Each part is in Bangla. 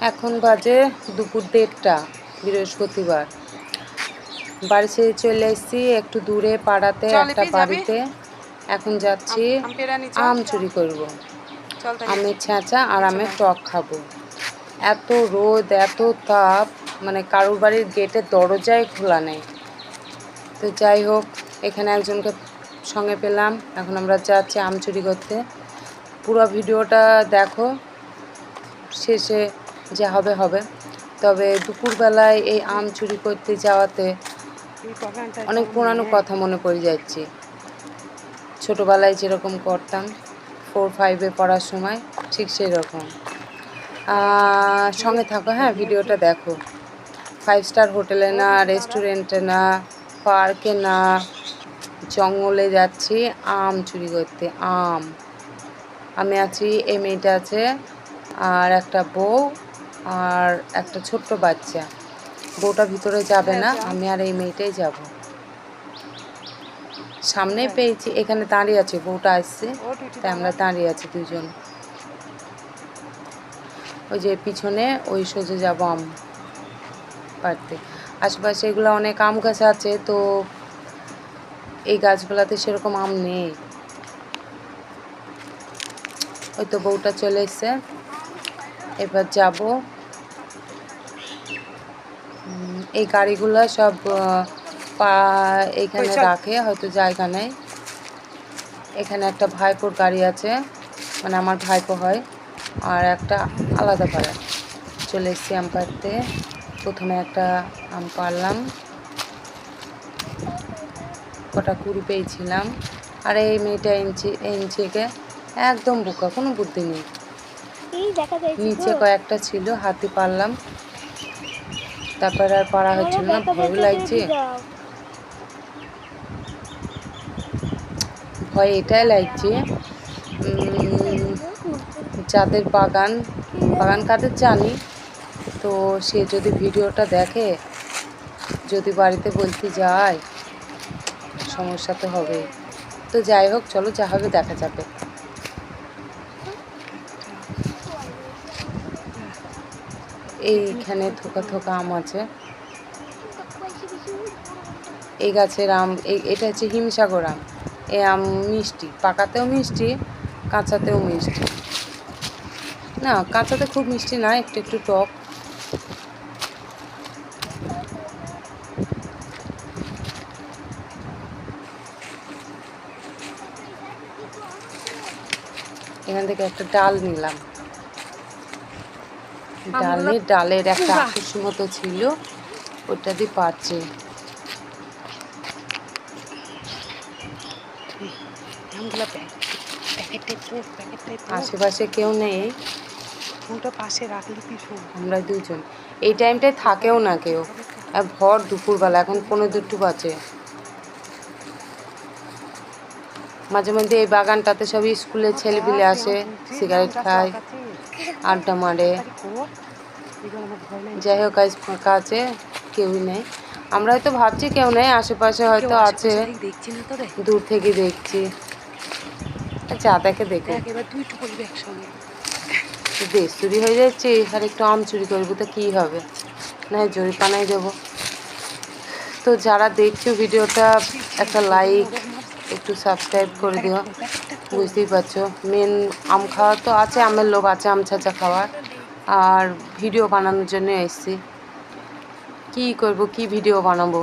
এখন বাজে দুপুর দেড়টা বৃহস্পতিবার। বাড়ি ছেড়ে চলে এসেছি একটু দূরে পাড়াতে একটা বাড়িতে। এখন যাচ্ছি আম- চুরি করব। আমের ছেঁচা আর আমের টক খাব। এত রোদ এত তাপ মানে কারোর বাড়ির গেটের দরজাই খোলা নেই। তো যাই হোক এখানে একজনকে সঙ্গে পেলাম। এখন আমরা যাচ্ছি আম চুরি করতে। পুরো ভিডিওটা দেখো। শেষে যা হবে হবে। তবে দুপুরবেলায় এই আম চুরি করতে যাওয়াতে অনেক পুরানো কথা মনে পড়ে যাচ্ছে। ছোটোবেলায় যেরকম করতাম ফোর ফাইভে পড়ার সময় ঠিক সেই রকম সঙ্গে থাকো হ্যাঁ ভিডিওটা দেখো। ফাইভ স্টার হোটেলে না রেস্টুরেন্টে না পার্কে না, জঙ্গলে যাচ্ছি আম চুরি করতে, আম। আমি আছি এই মেয়েটা আছে, আর একটা বউ আর একটা ছোট্ট বাচ্চা। বউটা ভিতরে যাবে না, আমি আর এই মেয়েটাই যাব। সামনে পেয়েছি, এখানে দাঁড়িয়ে আছে, বউটা আসছে। তাই আমরা দাঁড়িয়ে আছি দুজন। ওই যে পিছনে, ওই সোজা যাব আম পাড়তে। আশেপাশে এগুলো অনেক আম গাছ আছে, তো এই গাছগুলোতে সেরকম আম নেই। ওই তো বউটা চলে এসছে। এবার যাব এই গাড়িগুলো সব এইখানে রাখে হয়তো জায়গা নেই। এখানে একটা ভাইপোর গাড়ি আছে মানে আমার ভাইপো হয় আর একটা আলাদা পাড়া চলে এসেছি আম পাড়তে প্রথমে একটা আম পারলাম কটা কুড়ি পেয়েছিলাম। আর এই মেয়েটা এনচি এনচিকে একদম বোকা কোনো বুদ্ধি নেই। এই দেখা যাচ্ছে নিচে কয়েকটা ছিল হাতি পারলাম তারপরে আর পারা হচ্ছিল না ভয় লাগছে। ভয় এটাই লাগছে যাদের বাগান বাগান কাদের জানি। তো সে যদি ভিডিওটা দেখে যদি বাড়িতে বলতে যায় সমস্যা তো হবে তো যাই হোক চলো যা হবে দেখা যাবে। এইখানে থোকা থোকা আম আছে। এই গাছের আম এটা হচ্ছে হিমসাগর আম। এই আম মিষ্টি, পাকাতেও মিষ্টি, কাঁচাতেও মিষ্টি। না, কাঁচাতে খুব মিষ্টি না, একটু একটু টক। এখান থেকে একটা ডাল নিলাম। ডালে ডালের একটা। আকুশ মতো ছিল ওটা দিয়ে পাচ্ছে। আশেপাশে কেউ নেই। পাশে রাখলে আমরা দুজন। এই টাইমটায় থাকেও না কেউ। ভর দুপুরবেলা এখন পনেরো দুটো বাজে। মাঝে মধ্যে এই বাগানটাতে সব স্কুলের ছেলেপিলে আসে সিগারেট খায় আড্ডা মারে। যাই হোক আজ ফাঁকা আছে কেউই নেই। আমরা হয়তো ভাবছি কেউ নেই আশেপাশে হয়তো আছে। দূর থেকে দেখছি। যা দেখে। দেখে দেখ দেশ চুরি হয়ে যাচ্ছে আর একটু আম চুরি করব তো কী হবে? না জরিপানাই দেবো তো যারা দেখছ ভিডিওটা একটা লাইক একটু সাবস্ক্রাইব করে দিও। বুঝতেই পারছ। মেন আম খাওয়া তো আছে, আমের লোভ আছে, আম ছাঁচা খাওয়ার। আর ভিডিও বানানোর জন্য এসেছি। কী করব, কি ভিডিও বানাবো?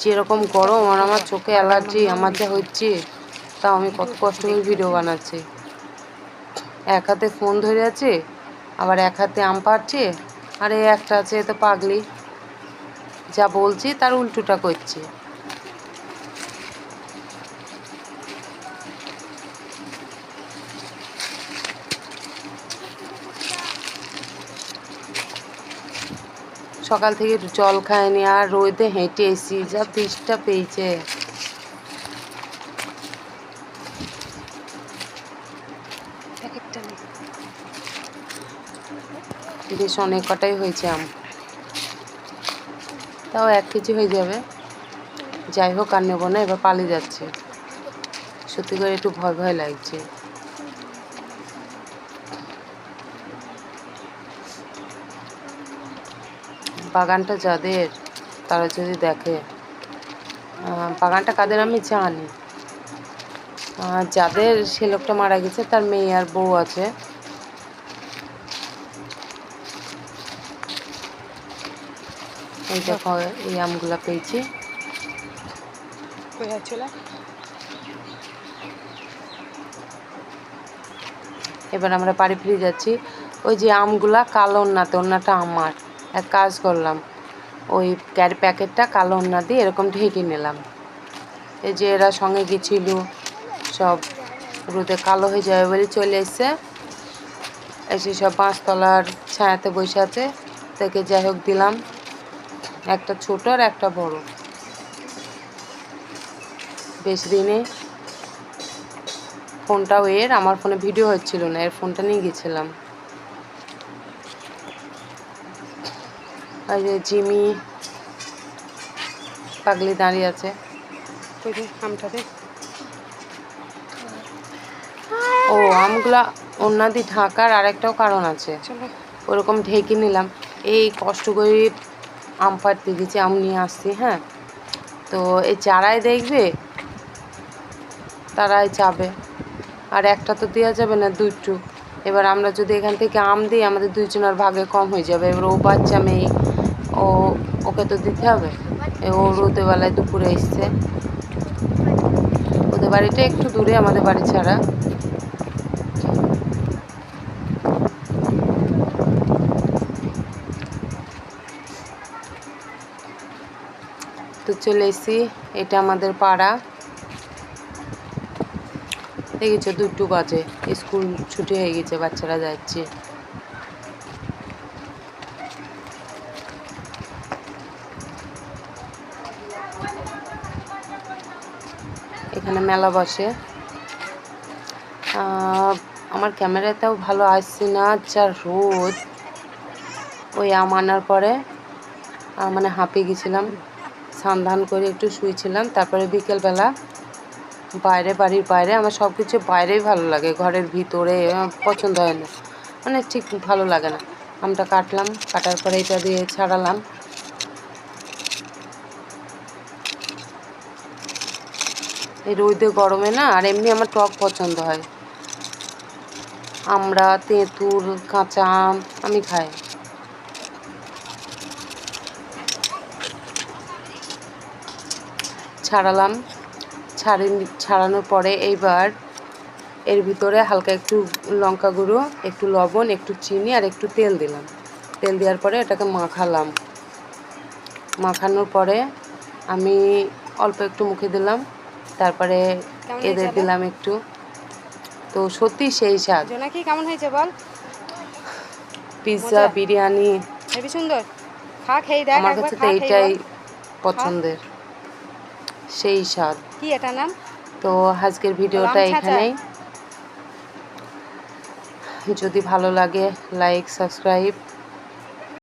যেরকম গরম আর আমার চোখে অ্যালার্জি আমার যা হচ্ছে, তাও আমি কত কষ্ট করে ভিডিও বানাচ্ছি। এক হাতে ফোন ধরে আছে, আবার এক হাতে আম পাড়ছে, আর এই একটা আছে, এ তো পাগলি। যা বলছি, তার উল্টোটা করছে। সকাল থেকে জল খায়নি আর রোদে হেঁটে এসি যা তৃষ্টা পেয়েছে। বেশ অনেক কটাই হয়েছে আম। তাও এক কেজি হয়ে যাবে। যাই হোক আর নেব না এবার পালিয়ে যাচ্ছে। সত্যি করে একটু ভয় ভয় লাগছে। বাগানটা যাদের তারা যদি দেখে বাগানটা কাদের আমি জানি। যাদের সে লোকটা মারা গেছে তার মেয়ে আর বউ আছে। এই দেখো এই আমগুলা পেয়েছি। এবার আমরা বাড়ি ফিরে যাচ্ছি। ওই যে আমগুলা কালো ওন্নাতে ওন্নাটা আমার। এক কাজ করলাম, ওই ক্যারি প্যাকেটটা কালো ওন্না দিয়ে এরকম ঢেকে নিলাম। এই যে এরা সঙ্গে গেছিল, সব রোদে কালো হয়ে যাবে বলে চলে এসছে। এসে সব পাঁচতলার ছায়াতে বসে থেকে যাই হোক দিলাম। একটা ছোট আর একটা বড়। বেশ দিনে ফোনটাও এর, আমার ফোনে ভিডিও হচ্ছিল না, এর ফোনটা নিয়ে গেছিলাম। যে জিমি পাগলি দাঁড়িয়ে আছে। আমটাতে। ও আমগুলা অন্যাদি ঢাকার আরেকটাও কারণ আছে। ওরকম ঢেকে নিলাম। এই কষ্ট করে আম পাড়তে গেছি আম নিয়ে আসছি হ্যাঁ। তো এই চারাই দেখবে তারাই চাবে। আর একটা তো দেওয়া যাবে না দুইটু এবার আমরা যদি এখান থেকে আম দিই আমাদের দুইজনের ভাগে কম হয়ে যাবে। এবার ও বাচ্চা মেয়ে ও, ওকে তো দিতে হবে। ও রোদে বেলায় দুপুরে এসছে। ওদের বাড়িটা একটু দূরে, আমাদের বাড়ি ছাড়া। তো চলে এসেছি। এটা আমাদের পাড়া। দেখেছ, দুটো বাজে। স্কুল ছুটি হয়ে গেছে, বাচ্চারা যাচ্ছে। এখানে মেলা বসে। আমার ক্যামেরাতেও ভালো আসছে না, যা রোদ। ওই আম আনার পরে মানে হাঁপিয়ে গেছিলাম, স্নান ধান করে একটু শুয়েছিলাম, তারপরে বিকেলবেলা বাইরে, বাড়ির বাইরে, আমার সব কিছু বাইরেই ভালো লাগে, ঘরের ভিতরে পছন্দ হয় না। মানে ঠিক ভালো লাগে না। আমটা কাটলাম, কাটার পরে এটা দিয়ে ছাড়ালাম। এই রোদে গরমে না, আর এমনি আমার টক পছন্দ হয়। আমরা, তেঁতুল, কাঁচা আম, আমি খাই। ছাড়ালাম। ছাড়ি, ছাড়ানোর পরে এইবার এর ভিতরে হালকা একটু লঙ্কা গুঁড়ো, একটু লবণ, একটু চিনি, আর একটু তেল দিলাম। তেল দেওয়ার পরে এটাকে মাখালাম। মাখানোর পরে আমি অল্প একটু মুখে দিলাম। তারপরে এদের দিলাম একটু। তো সত্যি সেই স্বাদ। জোনাকি কেমন হয়েছে বল? পিৎজা বিরিয়ানি। হেবি সুন্দর। খা খেয়ে দেখ আমার কাছে তো খেয়ে এইটাই পছন্দের। সেই স্বাদ। কি এটা নাম? তো আজকের ভিডিওটা। এখানেই। যদি ভালো লাগে লাইক সাবস্ক্রাইব